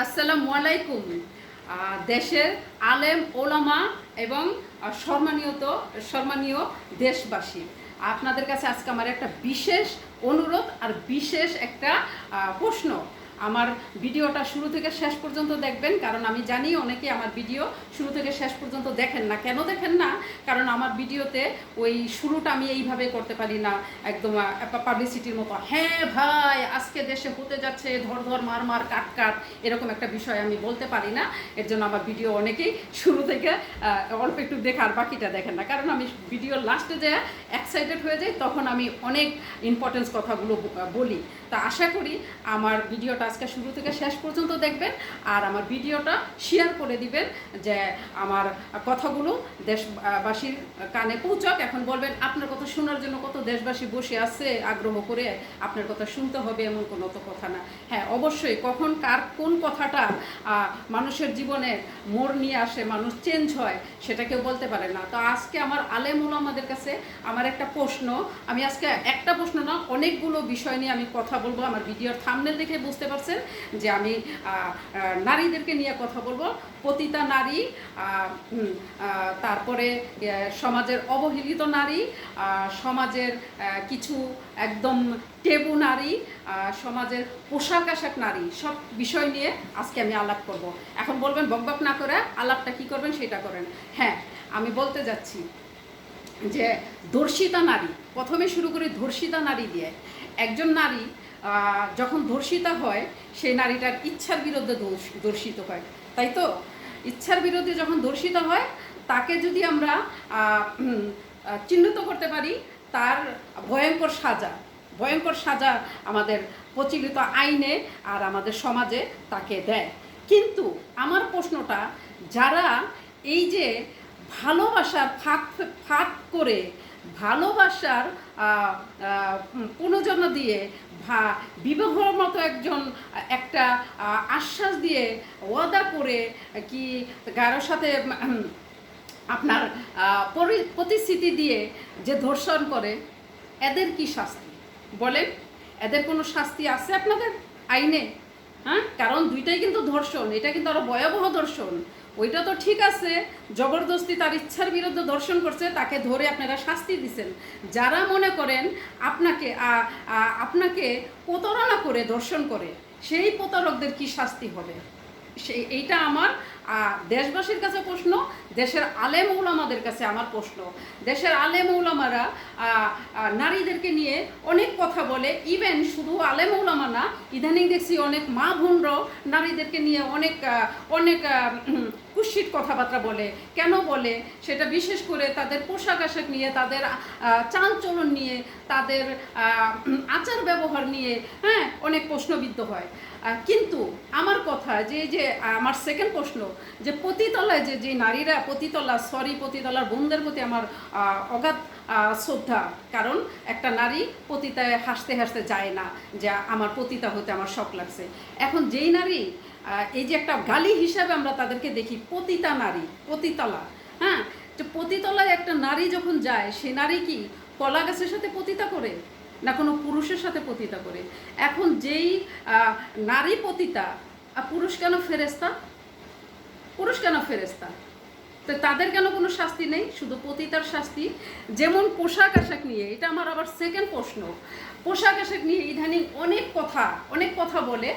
আসসালামু আলাইকুম। দেশের আলেম, ওলামা এবং সম্মানীয়ত, সম্মানীয় দেশবাসী। আপনাদের কাছে আজকে আমার একটা বিশেষ অনুরোধ আর বিশেষ একটা প্রশ্ন। আমার ভিডিওটা শুরু থেকে শেষ পর্যন্ত দেখবেন, কারণ আমি জানি অনেকে আমার ভিডিও শুরু থেকে শেষ পর্যন্ত দেখেন না। কেন দেখেন না? কারণ আমার ভিডিওতে ওই শুরুটা আমি এইভাবে করতে পারি না, একদম পাবলিসিটির মতো। হ্যাঁ ভাই, আজকে দেশে হতে যাচ্ছে, ধর ধর, মার মার, কাট কাট, এরকম একটা বিষয় আমি বলতে পারি না। এর জন্য আমার ভিডিও অনেকেই শুরু থেকে অল্প একটু দেখে আর বাকিটা দেখেন না। কারণ আমি ভিডিওর লাস্টে যে এক্সাইটেড হয়ে যাই, তখন আমি অনেক ইম্পর্টেন্স কথাগুলো বলি। তা আশা করি আমার ভিডিওটা আজকে শুরু থেকে শেষ পর্যন্ত দেখবেন আর আমার ভিডিওটা শেয়ার করে দিবেন যে আমার কথাগুলো দেশবাসীর কানে পৌঁছক। এখন বলবেন, আপনার কথা শোনার জন্য কত দেশবাসী বসে আছে, আগ্রহ করে আপনার কথা শুনতে হবে এমন কোনো তো কথা না। হ্যাঁ অবশ্যই কখন, কার, কোন কথাটা মানুষের জীবনে মোড় নিয়ে আসে, মানুষ চেঞ্জ হয়, সেটা কেউ বলতে পারে না। তো আজকে আমার আলেম আমাদের কাছে আমার একটা প্রশ্ন। আমি আজকে একটা প্রশ্ন না, অনেকগুলো বিষয় নিয়ে আমি কথা বলব। আমার ভিডিওর থামনেল দেখে বুঝতে পারছেন যে আমি নারীদেরকে নিয়ে কথা বলব। পতিতা নারী তারপরে সমাজের অবহেলিত নারী সমাজের কিছু একদম টেবু নারী সমাজের পোশাক আশাক নারী, সব বিষয় নিয়ে আজকে আমি আলাপ করব। এখন বলবেন বকবক না করে আলাপটা কি করবেন সেটা করেন। হ্যাঁ আমি বলতে যাচ্ছি যে ধর্ষিতা নারী, প্রথমে শুরু করি ধর্ষিতা নারী দিয়ে। একজন নারী যখন ধর্ষিতা হয় সেই নারীটার ইচ্ছার বিরুদ্ধে ধর্ষিত হয়। তাই তো? ইচ্ছার বিরুদ্ধে যখন ধর্ষিত হয়, তাকে যদি আমরা চিহ্নিত করতে পারি, তার ভয়ঙ্কর সাজা ভয়ঙ্কর সাজা আমাদের প্রচলিত আইনে আর আমাদের সমাজে তাকে দেয়। কিন্তু আমার প্রশ্নটা, যারা এই যে ভালোবাসার ফাঁক ফাঁক করে ভালোবাসার পুনর্জন্ম দিয়ে বিবাহর মতো একজন, একটা আশ্বাস দিয়ে ওয়াদা করে কি কারোর সাথে আপনার পরি- প্রতিশ্রুতি দিয়ে যে ধর্ষণ করে, এদের কি শাস্তি? বলেন, এদের কোনো শাস্তি আছে আপনাদের আইনে? হ্যাঁ? কারণ দুইটাই কিন্তু ধর্ষণ, এটা কিন্তু আরও ভয়াবহ ধর্ষণ। ওইটা তো ঠিক আছে, জবরদস্তি তার ইচ্ছার বিরুদ্ধে দর্শন করছে, তাকে ধরে আপনারা শাস্তি দিচ্ছেন যারা মনে করেন আপনাকে আপনাকে প্রতারণা করে দর্শন করে, সেই প্রতারকদের কি শাস্তি হবে? সেই এইটা আমার দেশবাসীর কাছে প্রশ্ন, দেশের আলেম ওলামাদের কাছে আমার প্রশ্ন। দেশের আলেম ওলামারা নারীদেরকে নিয়ে অনেক কথা বলে ইভেন শুধু আলেম ওলামা না, ইদানিং দেখছি অনেক মা বোনরাও নারীদেরকে নিয়ে অনেক অনেক কুৎসিত কথাবার্তা বলে। কেন বলে? সেটা বিশেষ করে তাদের পোশাক আশাক নিয়ে, তাদের চালচলন নিয়ে, তাদের আচার ব্যবহার নিয়ে হ্যাঁ অনেক প্রশ্নবিদ্ধ হয়। কিন্তু আমার কথা যে যে আমার সেকেন্ড প্রশ্ন, যে পতিতলায় যে যে নারীরা পতিতলা সরি পতিতলার বোনদের প্রতি আমার অগাধ শ্রদ্ধা। কারণ একটা নারী পতিতায় হাসতে হাসতে যায় না, যে আমার পতিতা হতে আমার শখ লাগছে। এখন যেই নারী এই যে একটা গালি হিসাবে আমরা তাদেরকে দেখি, পতিতা নারী, পতিতলা হ্যাঁ? যে পতিতলায় একটা নারী যখন যায়, সে নারী কি কলা গাছের সাথে পতিতা করে? না কোনো পুরুষের সাথে পতিতা করে। এখন যেই নারী পতিতা আর পুরুষ কেন ফেরেস্তা পুরুষ কেন ফেরেস্তা তো তাদের কেন কোনো শাস্তি নেই? শুধু পতিতার শাস্তি। যেমন পোশাক আশাক নিয়ে, এটা আমার আবার সেকেন্ড প্রশ্ন। পোশাক আশাক নিয়ে ইদানিং অনেক কথা অনেক কথা বলে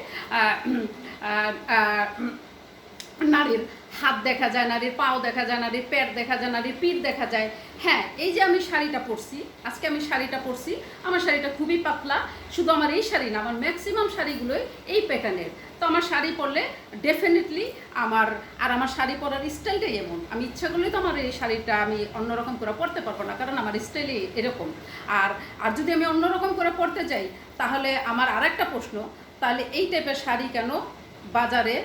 নারীর হাত দেখা যায়, নারীর পাও দেখা যায়, নারীর পেট দেখা যায়, নারীর পিঠ দেখা যায়। হ্যাঁ এই যে আমি শাড়িটা পরছি, আজকে আমি শাড়িটা পরছি, আমার শাড়িটা খুবই পাতলা, শুধু আমার এই শাড়ি না, আমার ম্যাক্সিমাম শাড়িগুলোই এই প্যাটার্নের তো আমার শাড়ি পরলে ডেফিনেটলি আমার, আর আমার শাড়ি পরার স্টাইলটাই এমন। আমি ইচ্ছা করলেই তো আমার এই শাড়িটা আমি অন্যরকম করে পরতে পারব না, কারণ আমার স্টাইলই এরকম। আর আর যদি আমি অন্যরকম করে পরতে যাই, তাহলে আমার আর একটা প্রশ্ন, তাহলে এই টাইপের শাড়ি কেন বাজারে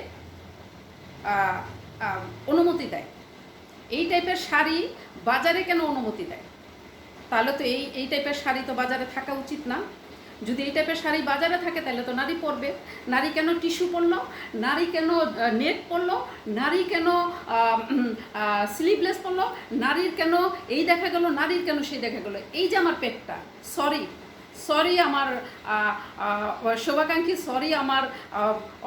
অনুমতি দেয়। এই টাইপের শাড়ি বাজারে কেন অনুমতি দেয়? তাহলে তো এই এই টাইপের শাড়ি তো বাজারে থাকা উচিত না। যদি এই টাইপের শাড়ি বাজারে থাকে, তাহলে তো নারী পরবে। নারী কেন টিস্যু পরলো? নারী কেন নেট পরলো? নারী কেন স্লিভলেস পরলো? নারীর কেন এই দেখা গেল, নারীর কেন সেই দেখা গেল? এই যে আমার পেটটা সরি সরি আমার আহ, সরি আমার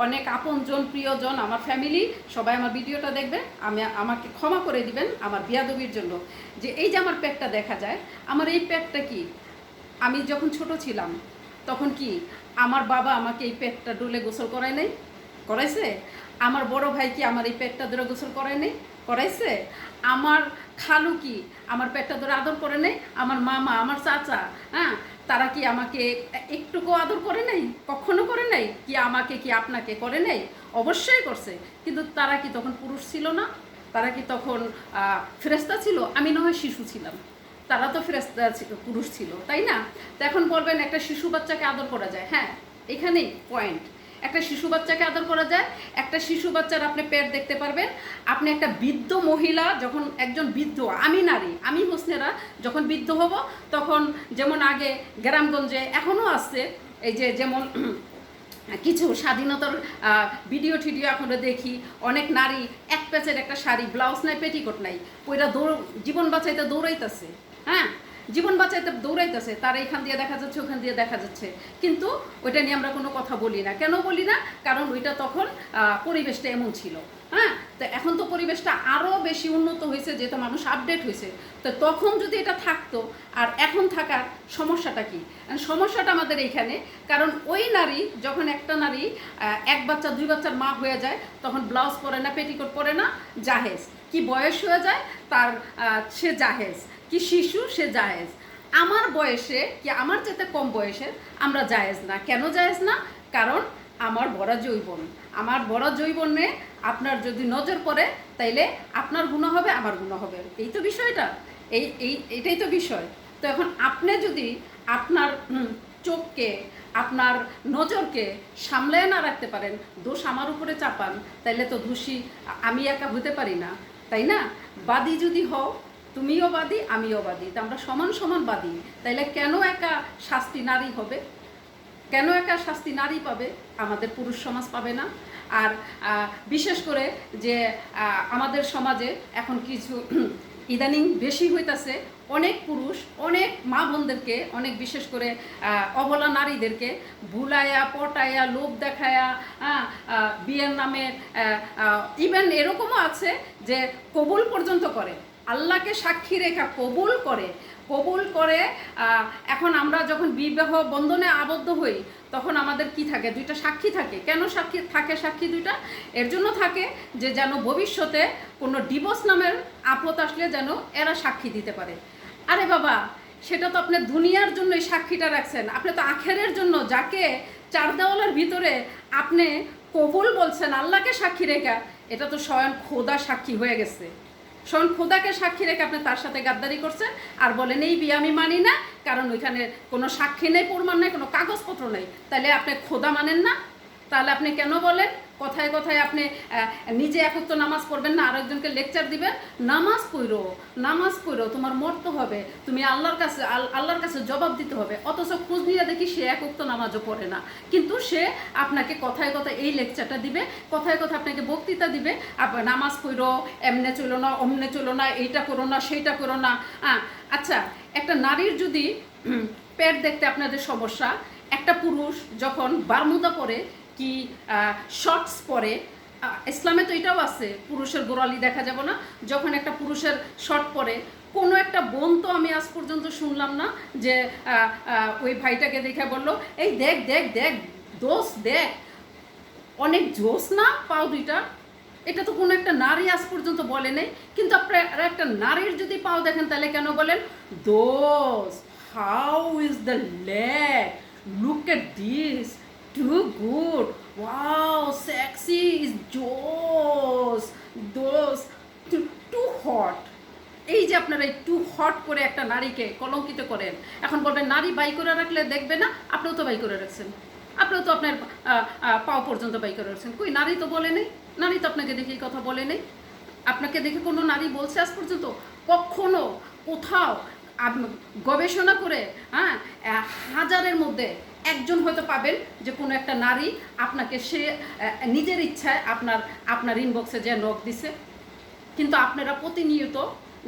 অনেক আপনজন প্রিয়জন আমার ফ্যামিলি সবাই আমার ভিডিওটা দেখবে আমি আমাকে ক্ষমা করে দিবেন আমার বিয়াদবির জন্য। যে এই যে আমার পেটটা দেখা যায় আমার এই পেটটা কি? আমি যখন ছোট ছিলাম তখন কি আমার বাবা আমাকে এই পেটটা ডুলে গোসল করায় নাই? করাইছে? আমার বড় ভাই কি আমার এই পেটটা ধরে গোসল করায় নাই? করাইছে? আমার খালু কি আমার পেটটা ধরে আদর করে নেই? আমার মামা আমার চাচা হ্যাঁ? তারা কি আমাকে একটুকু আদর করে নাই? কখনো করে নাই? কি আমাকে কি আপনাকে করে নাই? অবশ্যই করছে। কিন্তু তারা কি তখন পুরুষ ছিল না? তারা কি তখন ফেরেস্তা ছিল? আমি না হয় শিশু ছিলাম। তারা তো ফেরেস্তা ছিল- পুরুষ ছিল, তাই না? তো এখন বলবেন একটা শিশু বাচ্চাকে আদর করা যায়। হ্যাঁ এখানেই পয়েন্ট একটা শিশু বাচ্চাকে আদর করা যায়, একটা শিশু বাচ্চার আপনি পেট দেখতে পারবেন। আপনি একটা বৃদ্ধ মহিলা, যখন একজন বৃদ্ধ, আমি নারী, আমি হোসনেরা যখন বৃদ্ধ হব, তখন যেমন আগে গ্রামগঞ্জে এখনও আছে, এই যে যেমন কিছু স্বাধীনতার ভিডিও টিডিও এখনও দেখি, অনেক নারী এক প্যাচের একটা শাড়ি, ব্লাউজ নাই, পেটিকোট নাই, ওইটা দৌড়, জীবন বাঁচাইতে দৌড়াইতেছে হ্যাঁ? জীবন বাঁচাইতে দৌড়াইতেছে, তার এইখান দিয়ে দেখা যাচ্ছে, ওখান দিয়ে দেখা যাচ্ছে। কিন্তু ওইটা নিয়ে আমরা কোনো কথা বলি না। কেন বলি না? কারণ ওইটা তখন পরিবেশটা এমন ছিল। হ্যাঁ? তো এখন তো পরিবেশটা আরও বেশি উন্নত হয়েছে, যেহেতু মানুষ আপডেট হয়েছে। তো তখন যদি এটা থাকতো, আর এখন থাকার সমস্যাটা কি? সমস্যাটা আমাদের এইখানে, কারণ ওই নারী, যখন একটা নারী এক বাচ্চা, দুই বাচ্চার মা হয়ে যায়, তখন ব্লাউজ পরে না পেটিকোট পরে না, জাহেজ। কি বয়স হয়ে যায়, তার সে জাহেজ। কি শিশু, সে জায়েজ। আমার বয়সে, কি আমার যেতে কম বয়সে আমরা জায়েজ না। কেন জায়েজ না? কারণ আমার বড় জৈবন আমার বড় জৈবনে আপনার যদি নজর পড়ে, তাইলে আপনার গুণ হবে, আমার গুণ হবে। এই তো বিষয়টা। এই এই, এটাই তো বিষয়। তো এখন আপনি যদি আপনার চোখকে, আপনার নজরকে সামলায় না রাখতে পারেন, দোষ আমার উপরে চাপান, তাইলে তো দোষী আমি একা হতে পারি না। তাই না? বাদী যদি হও তুমিও বাদী আমিও বাদী। তা আমরা সমান সমান বাদী। তাইলে কেন একা শাস্তি নারী হবে? কেন একা শাস্তি নারী পাবে? আমাদের পুরুষ সমাজ পাবে না। আর বিশেষ করে যে আমাদের সমাজে এখন কিছু ইদানিং বেশি হইতাছে অনেক পুরুষ অনেক মা বোনদেরকে অনেক বিশেষ করে অবলা নারীদেরকে ভুলায়া পটায়া লোভ দেখায়া হ্যাঁ, বিয়ের নামে ইভেন এরকমও আছে যে কবুল পর্যন্ত করে। আল্লাহকে সাক্ষী রেখা কবুল করে কবুল করে এখন আমরা যখন বিবাহ বন্ধনে আবদ্ধ হই, তখন আমাদের কি থাকে? দুইটা সাক্ষী থাকে। কেন সাক্ষী থাকে সাক্ষী দুইটা? এর জন্য থাকে যে যেন ভবিষ্যতে কোনো ডিভোর্স নামের আপদ আসলে যেন এরা সাক্ষী দিতে পারে। আরে বাবা, সেটা তো আপনি দুনিয়ার জন্য এই সাক্ষীটা রাখছেন। আপনি তো আখেরের জন্য যাকে চার দেওয়ালের ভিতরে আপনি কবুল বলছেন, আল্লাহকে সাক্ষী রেখা, এটা তো স্বয়ং খোদা সাক্ষী হয়ে গেছে। স্বয়ং খোদাকে সাক্ষী রেখে আপনি তার সাথে গাদ্দারি করছেন। আর বলেন, এই বিয়ে আমি মানি না, কারণ ওইখানে কোনো সাক্ষী নেই, প্রমাণ নেই, কোনো কাগজপত্র নেই। তাহলে আপনি খোদা মানেন না তাহলে আপনি কেন বলেন? কথায় কথায় আপনি নিজে একক তো নামাজ পড়বেন না, আরেকজনকে লেকচার দিবেন, নামাজ পড়ো নামাজ পড়ো, তোমার মরতে হবে, তুমি আল্লাহর কাছে, আল- আল্লাহর কাছে জবাব দিতে হবে, অথচ খোঁজ নিয়ে দেখি সে একক নামাজও পড়ে না। কিন্তু সে আপনাকে কথায় কথায় এই লেকচারটা দিবে, কথায় কথা আপনাকে বক্তৃতা দিবে নামাজ পড়ো, এমনে চলো না, অমনে চলো না, এইটা করো না, সেইটা করো না হ্যাঁ আচ্ছা একটা নারীর যদি পেট দেখতে আপনাদের সমস্যা, একটা পুরুষ যখন বারমুদা পরে কি শর্টস পরে ইসলামে তো এটাও আছে, পুরুষের গোড়ালি দেখা যাবে না, যখন একটা পুরুষের শর্ট পরে, কোনো একটা বোন তো আমি আজ পর্যন্ত শুনলাম না যে ওই ভাইটাকে দেখে বলল, এই দেখ দেখ দেখ, দোষ দেখ, অনেক জোস না পাও দুইটা? এটা তো কোনো একটা নারী আজ পর্যন্ত বলে নেই, কিন্তু আপনারা একটা নারীর যদি পাও দেখেন, তাহলে কেন বলেন? দোষ how is the leg look at this too good wow sexy is জোস দোস টু হট এই যে আপনারা একটু হট করে একটা নারীকে কলঙ্কিত করেন, এখন বলবেন, নারী বাই করে রাখলে দেখবে না, আপনিও তো বাই করে রাখছেন। আপনিও তো আপনার পাও পর্যন্ত বাই করে রাখছেন। কই, নারী তো বলে নেই, নারী তো আপনাকে দেখে কথা বলে নেই। আপনাকে দেখে কোনো নারী বলছে আজ পর্যন্ত? কখনো কোথাও গবেষণা করে হ্যাঁ হাজারের মধ্যে একজন হয়তো পাবেন যে কোনো একটা নারী আপনাকে সে নিজের ইচ্ছায় আপনার আপনার ইনবক্সে যে নখ দিছে। কিন্তু আপনারা প্রতিনিয়ত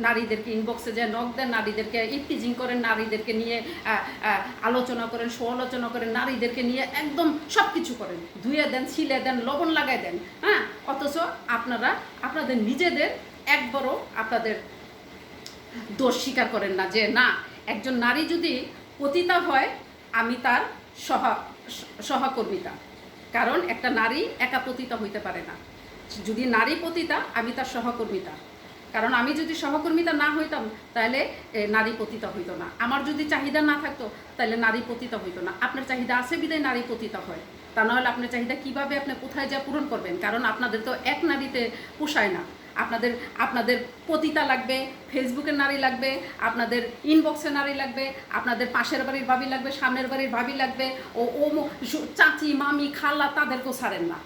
নারীদেরকে ইনবক্সে যে নখ দেন, নারীদেরকে ইফটিজিং করেন, নারীদেরকে নিয়ে আলোচনা করেন, সমালোচনা করেন, নারীদেরকে নিয়ে একদম সব কিছু করেন। ধুয়ে দেন ছিলে দেন, লবণ লাগাই দেন হ্যাঁ? অথচ আপনারা, আপনাদের নিজেদের একবারও আপনাদের দোষ স্বীকার করেন না যে, না, একজন নারী যদি পতিতা হয়, আমি তার সহা, সহকর্মিতা। কারণ একটা নারী একা পতিতা হইতে পারে না। যদি নারী পতিতা, আমি তার সহকর্মিতা। কারণ আমি যদি সহকর্মিতা না হইতাম, তাহলে নারী পতিতা হইতো না। আমার যদি চাহিদা না থাকতো, তাহলে নারী পতিতা হইতো না। আপনার চাহিদা আছে বিদায় নারী পতিতা হয়। তা নাহলে আপনার চাহিদা কীভাবে আপনি কোথায় যা পূরণ করবেন? কারণ আপনাদের তো এক নারীতে পোষায় না। আপনাদের আপনাদের পতিতা লাগবে ফেসবুকের নারী লাগবে, আপনাদের ইনবক্সের নারী লাগবে, আপনাদের পাশের বাড়ির ভাবি লাগবে, সামনের বাড়ির ভাবি লাগবে, ও ও চাচি, মামি, খালা তাদেরকেও ছাড়েন না।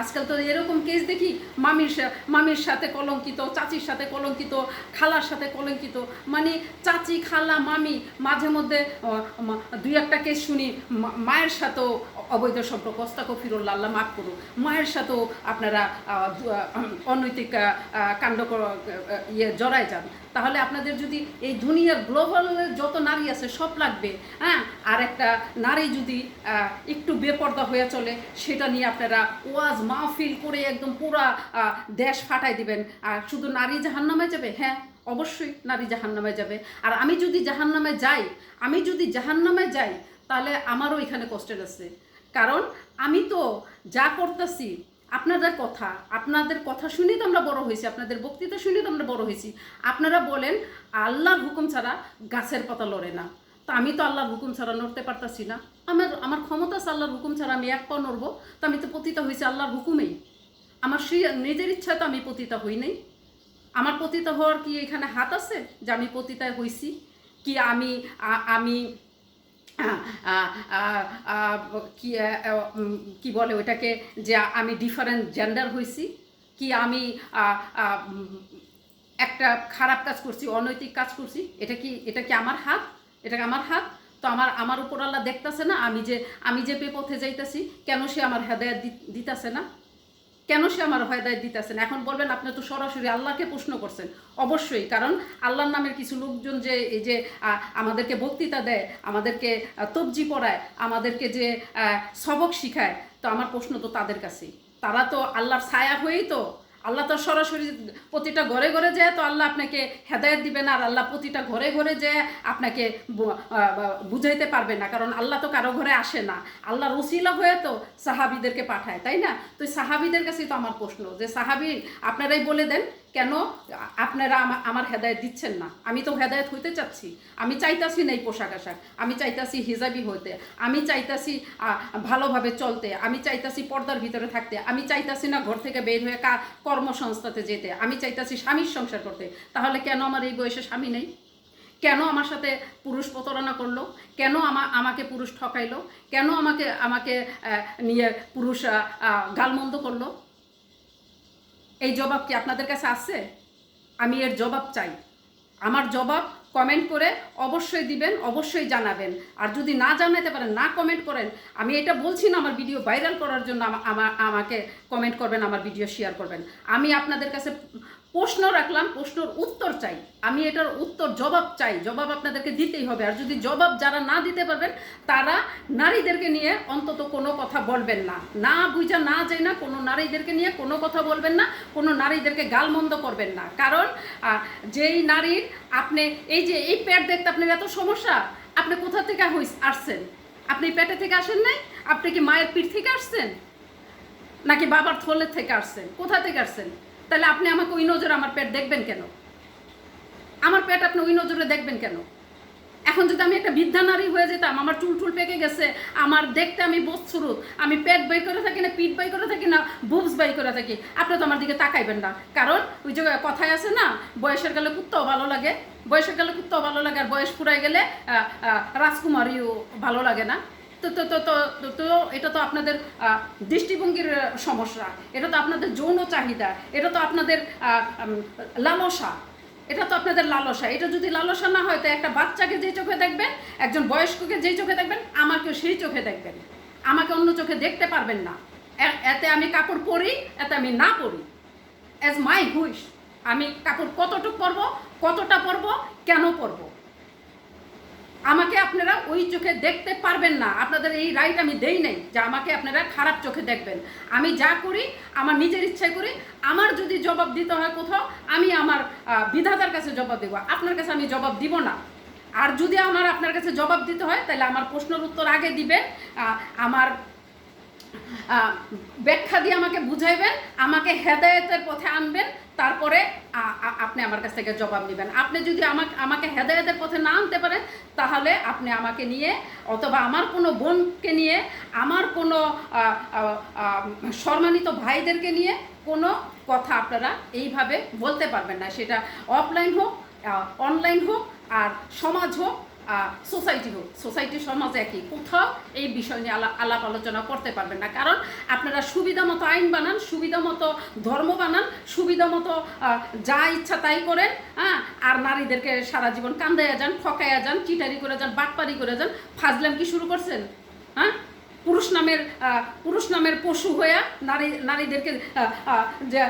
আজকাল তো এরকম কেস দেখি, মামির মামির সাথে কলঙ্কিত, চাচির সাথে কলঙ্কিত, খালার সাথে কলঙ্কিত। মানে চাচি, খালা, মামি, মাঝে মধ্যে দুই একটা কেস শুনি মায়ের সাথেও অবৈধ সম্পর্ক। অস্তাক ফিরুল্লা আল্লাহ মাফ করুন মায়ের সাথেও আপনারা অনৈতিক কাণ্ড ইয়ে জড়ায় যান। তাহলে আপনাদের যদি এই দুনিয়ার গ্লোবাল যত নারী আছে, সব লাগবে হ্যাঁ? আর একটা নারী যদি একটু বেপর্দা হয়ে চলে, সেটা নিয়ে আপনারা ওয়াজ মাহফিল করে একদম পুরা দেশ ফাটাই দিবেন। আর শুধু নারী জাহান্নামে যাবে? হ্যাঁ অবশ্যই নারী জাহান্নামে যাবে। আর আমি যদি জাহান্নামে যাই, আমি যদি জাহান্নামে যাই, তাহলে আমারও এখানে কষ্টের আছে। কারণ আমি তো যা করতেছি, আপনাদের কথা আপনাদের কথা শুনেই তো আমরা বড় হয়েছি, আপনাদের বক্তৃতা শুনেই তো আমরা বড় হয়েছি। আপনারা বলেন, আল্লাহর হুকুম ছাড়া গাছের পাতা লড়ে না। তা আমি তো আল্লাহর হুকুম ছাড়া নড়তে পারতাছি না। আমার আমার ক্ষমতা আছে আল্লাহর হুকুম ছাড়া আমি এক পা নড়বো। তো আমি তো পতিতা হয়েছি আল্লাহর হুকুমেই। আমার সেই, নিজের ইচ্ছায় তো আমি পতিতা হই নাই। আমার পতিতা হওয়ার কি এখানে হাত আছে যে আমি পতিতায় হইছি? কি আমি আমি কি কি বলে ওইটাকে যে আমি ডিফারেন্ট জেন্ডার হয়েছি কি আমি একটা খারাপ কাজ করছি, অনৈতিক কাজ করছি? এটা কি এটা কি আমার হাত? এটা আমার হাত, তো আমার আমার উপর আল্লাহ দেখতাছে না, আমি যে আমি যে পথে যাইতাছি, কেন সে আমার হেদায়ত দিতাছে না? কেন সে আমার হেদায়ত না? এখন বলবেন, আপনি তো সরাসরি আল্লাহকে প্রশ্ন করছেন। অবশ্যই, কারণ আল্লাহর নামের কিছু লোকজন যে, এই যে আমাদেরকে বক্তৃতা দেয়, আমাদেরকে তবজি পড়ায়, আমাদেরকে যে সবক শিখায়, তো আমার প্রশ্ন তো তাদের কাছেই। তারা তো আল্লাহর ছায়া হয়েই তো আল্লাহ তো সরাসরি প্রতিটা ঘরে ঘরে যায়, তো আল্লাহ আপনাকে হেদায়ত দিবেন আর আল্লাহ প্রতিটা ঘরে ঘরে যে আপনাকে বুঝাইতে পারবে না, কারণ আল্লাহ তো কারও ঘরে আসে না। আল্লাহ রসিলা হয়ে তো সাহাবিদেরকে পাঠায়, তাই না? তো সাহাবিদের কাছেই তো আমার প্রশ্ন, যে সাহাবি, আপনারাই বলে দেন কেন? আপনারা আমার হেদায়ত দিচ্ছেন না। আমি তো হেদায়ত হইতে চাচ্ছি। আমি চাইতাছি না এই পোশাক আশাক। আমি চাইতাছি হিজাবি হইতে। আমি চাইতাছি ভালোভাবে চলতে। আমি চাইতাছি পর্দার ভিতরে থাকতে। আমি চাইতাছি না ঘর থেকে বের হয়ে কা কর্মসংস্থাতে যেতে। আমি চাইতাছি স্বামীর সংসার করতে। তাহলে কেন আমার এই বয়সে স্বামী নেই? কেন আমার সাথে পুরুষ প্রতারণা করল? কেন আমা আমাকে পুরুষ ঠকাইলো? কেন আমাকে আমাকে নিয়ে পুরুষ গালমন্দ করল? এই জবাব কি আপনাদের কাছে আছে? আমি এর জবাব চাই। আমার জবাব কমেন্ট করে অবশ্যই দিবেন, অবশ্যই জানাবেন। আর যদি না জানাতে পারেন, না কমেন্ট করেন, আমি এটা বলছি না, আমার ভিডিও ভাইরাল করার জন্য আমা- আমা- আমাকে কমেন্ট করবেন, আমার ভিডিও শেয়ার করবেন। আমি আপনাদের কাছে প্রশ্ন রাখলাম, প্রশ্নর উত্তর চাই। আমি এটার উত্তর, জবাব চাই। জবাব আপনাদেরকে দিতেই হবে। আর যদি জবাব যারা না দিতে পারবেন, তারা নারীদেরকে নিয়ে অন্তত কোনো কথা বলবেন না। না বুঝা, না যাই না কোনো নারীদেরকে নিয়ে কোনো কথা বলবেন না, কোনো নারীদেরকে গালমন্দ করবেন না। কারণ যেই নারীর আপনি এই যে, এই পেট দেখতে আপনার এত সমস্যা, আপনি কোথা থেকে হইস- আসছেন? আপনি পেটে থেকে আসেন নাই? আপনি কি মায়ের পিঠ থেকে আসছেন? নাকি বাবার থলের থেকে আসছেন? কোথা থেকে আসছেন? তাহলে আপনি আমাকে ওই নজরে আমার পেট দেখবেন কেন? আমার পেট আপনি ওই নজরে দেখবেন কেন? এখন যদি আমি একটা বৃদ্ধা নারী হয়ে যেতাম, আমার চুল টুল পেকে গেছে, আমার দেখতে আমি বৎসরুত আমি পেট বাই করে থাকি না, পিঠ বাই করে থাকি না বুবস বাই করে থাকি, আপনি তো আমার দিকে তাকাইবেন না। কারণ ওই যে কথায় আছে না, বয়সের গেলে কুত্তাও ভালো লাগে, বয়সের গেলে কুত্তাও ভালো লাগে, আর বয়স ফুরাই গেলে রাজকুমারীও ভালো লাগে না। তো তো তো তো এটা তো আপনাদের দৃষ্টিভঙ্গির সমস্যা। এটা তো আপনাদের যৌন চাহিদা। এটা তো আপনাদের লালসা। এটা তো আপনাদের লালসা। এটা যদি লালসা না হয়, তো একটা বাচ্চাকে যেই চোখে দেখবেন, একজন বয়স্ককে যেই চোখে দেখবেন, আমাকেও সেই চোখে দেখবেন। আমাকে অন্য চোখে দেখতে পারবেন না। এতে আমি কাপড় পরি, এতে আমি না পরি। অ্যাজ মাই হুইশ আমি কাপড় কতটুক পরবো, কতটা পরবো, কেন পরবো? আমাকে আপনারা ওই চোখে দেখতে পারবেন না। আপনাদের এই রাইট আমি দেই নাই যে আমাকে আপনারা খারাপ চোখে দেখবেন। আমি যা করি, আমার নিজের ইচ্ছায় করি, আমার যদি জবাব দিতে হয় কোথাও, আমি আমার বিধাতার কাছে জবাব দেবো। আপনার কাছে আমি জবাব দিব না। আর যদি আমার আপনার কাছে জবাব দিতে হয়, তাহলে আমার প্রশ্নের উত্তর আগে দিবেন আমার ব্যাখ্যা দিয়ে আমাকে বুঝাইবেন, আমাকে হেদায়েতের পথে আনবেন। তারপরে আপনি আমার কাছ থেকে জবাব নেবেন। আপনি যদি আমাকে আমাকে হেদায়েতের পথে না আনতে পারেন, তাহলে আপনি আমাকে নিয়ে অথবা আমার কোনো বোনকে নিয়ে, আমার কোনো সম্মানিত ভাইদেরকে নিয়ে কোনো কথা আপনারা এইভাবে বলতে পারবেন না। সেটা অফলাইন হোক অনলাইন হোক, আর সমাজ হোক সোসাইটি হোক সোসাইটি সমাজ একই। কোথাও এই বিষয় নিয়ে আলা- আলাপ আলোচনা করতে পারবেন না। কারণ আপনারা সুবিধা মতো আইন বানান, সুবিধা মতো ধর্ম বানান, সুবিধা মতো যা ইচ্ছা তাই করেন হ্যাঁ আর নারীদেরকে সারা জীবন কান্দাইয়া যান, ঠকাইয়া যান, চিটারি করে যান, বাটপারি করে যান, ফাজলাম কি শুরু করছেন? হ্যাঁ পুরুষ নামের পুরুষ নামের পশু হইয়া নারী, নারীদেরকে যে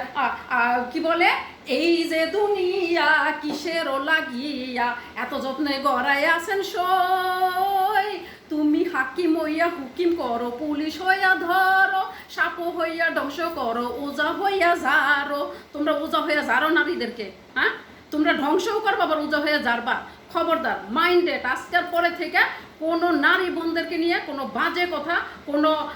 কি বলে? এই যে দুনিয়া কিসের লাগিয়া, এত যত্নে গড়াই আছেন সই। তুমি হাকিম হইয়া হুকিম করো, পুলিশ হইয়া ধরো সাপো হইয়া ধ্বংস করো, ওজা হইয়া যারো তোমরা ওজা হইয়া যারো নারীদেরকে হ্যাঁ? তোমরা ধ্বংসও করবা, আবার ওজা হয়ে যারবা। খবরদার মাইন্ডেড আজকের পরে থেকে কোনো নারী বোনদেরকে নিয়ে কোনো বাজে কথা, কোনো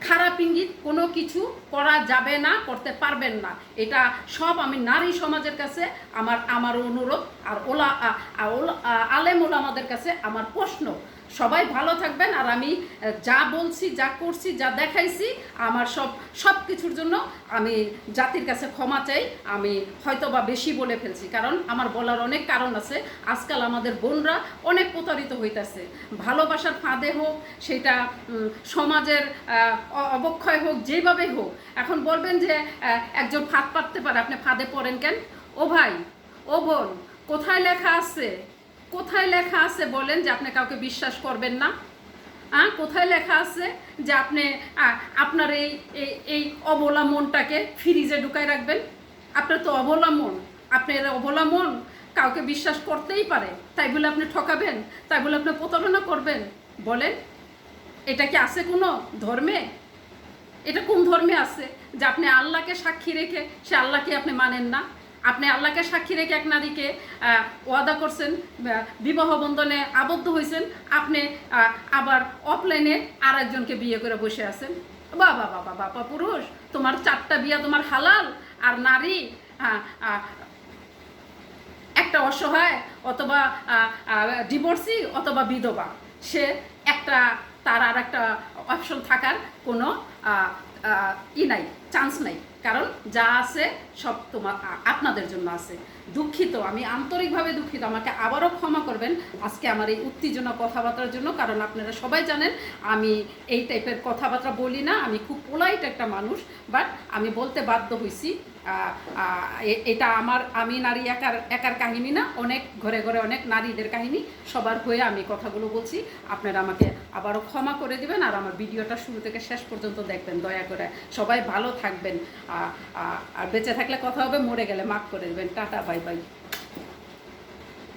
খারাপ ইঙ্গিত কোনো কিছু করা যাবে না, করতে পারবেন না। এটা সব আমি নারী সমাজের কাছে আমার আমার অনুরোধ। আর ওলা, আ- আ- ওলা- আ- আলেম ওলামাদের কাছে আমার প্রশ্ন। সবাই ভালো থাকবেন আর আমি যা বলছি, যা করছি, যা দেখাইছি, আমার সব সব কিছুর জন্য আমি জাতির কাছে ক্ষমা চাই। আমি হয়তো বা বেশি বলে ফেলছি, কারণ আমার বলার অনেক কারণ আছে। আজকাল আমাদের বোনরা অনেক প্রতারিত হইতাছে। ভালোবাসার ফাঁদে হোক, সেটা সমাজের অবক্ষয় হোক যেভাবে হোক, এখন বলবেন যে একজন ফাঁদ পাততে পারে, আপনি ফাঁদে পড়েন কেন? ও ভাই, ও বোন, কোথায় লেখা আছে? কোথায় লেখা আছে বলেন যে আপনি কাউকে বিশ্বাস করবেন না? হ্যাঁ কোথায় লেখা আছে যে আপনি আপনার এই এই অবলা মনটাকে ফ্রিজে ঢুকায় রাখবেন? আপনার তো অবলা মন। আপনার অবলা মন কাউকে বিশ্বাস করতেই পারে। তাই বলে আপনি ঠকাবেন? তাই বলে আপনি প্রতারণা করবেন? বলেন, এটা কি আছে কোনো ধর্মে? এটা কোন ধর্মে আছে যে আপনি আল্লাহকে সাক্ষী রেখে সে আল্লাহকে আপনি মানেন না? আপনি আল্লাহকে সাক্ষী রেখে এক নারীকে ওয়াদা করছেন বিবাহ বন্ধনে আবদ্ধ হয়েছেন, আপনি আবার অফলাইনে আর একজনকে বিয়ে করে বসে আছেন। বাবা বাবা বাবা পুরুষ, তোমার চারটা বিয়া তোমার হালাল, আর নারী একটা অসহায় অথবা ডিভোর্সি অথবা বিধবা, সে একটা, তার আর একটা অপশন থাকার কোনো ই নাই চান্স নাই। কারণ যা আছে সব তোমার আপনাদের জন্য আছে। দুঃখিত, আমি আন্তরিকভাবে দুঃখিত। আমাকে আবারও ক্ষমা করবেন। আজকে আমার এই উত্তেজনা কথাবার্তার জন্য, কারণ আপনারা সবাই জানেন, আমি এই টাইপের কথাবার্তা বলি না। আমি খুব পোলাইট একটা মানুষ বাট আমি বলতে বাধ্য হয়েছি এটা আমার, আমি নারী একার একার কাহিনী না, অনেক ঘরে ঘরে অনেক নারীদের কাহিনী, সবার হয়ে আমি কথাগুলো বলছি। আপনারা আমাকে আবারও ক্ষমা করে দিবেন আর আমার ভিডিওটা শুরু থেকে শেষ পর্যন্ত দেখবেন, দয়া করে। সবাই ভালো থাকবেন। আর বেঁচে থাকলে কথা হবে, মরে গেলে মাফ করে দেবেন। Tata, bye bye.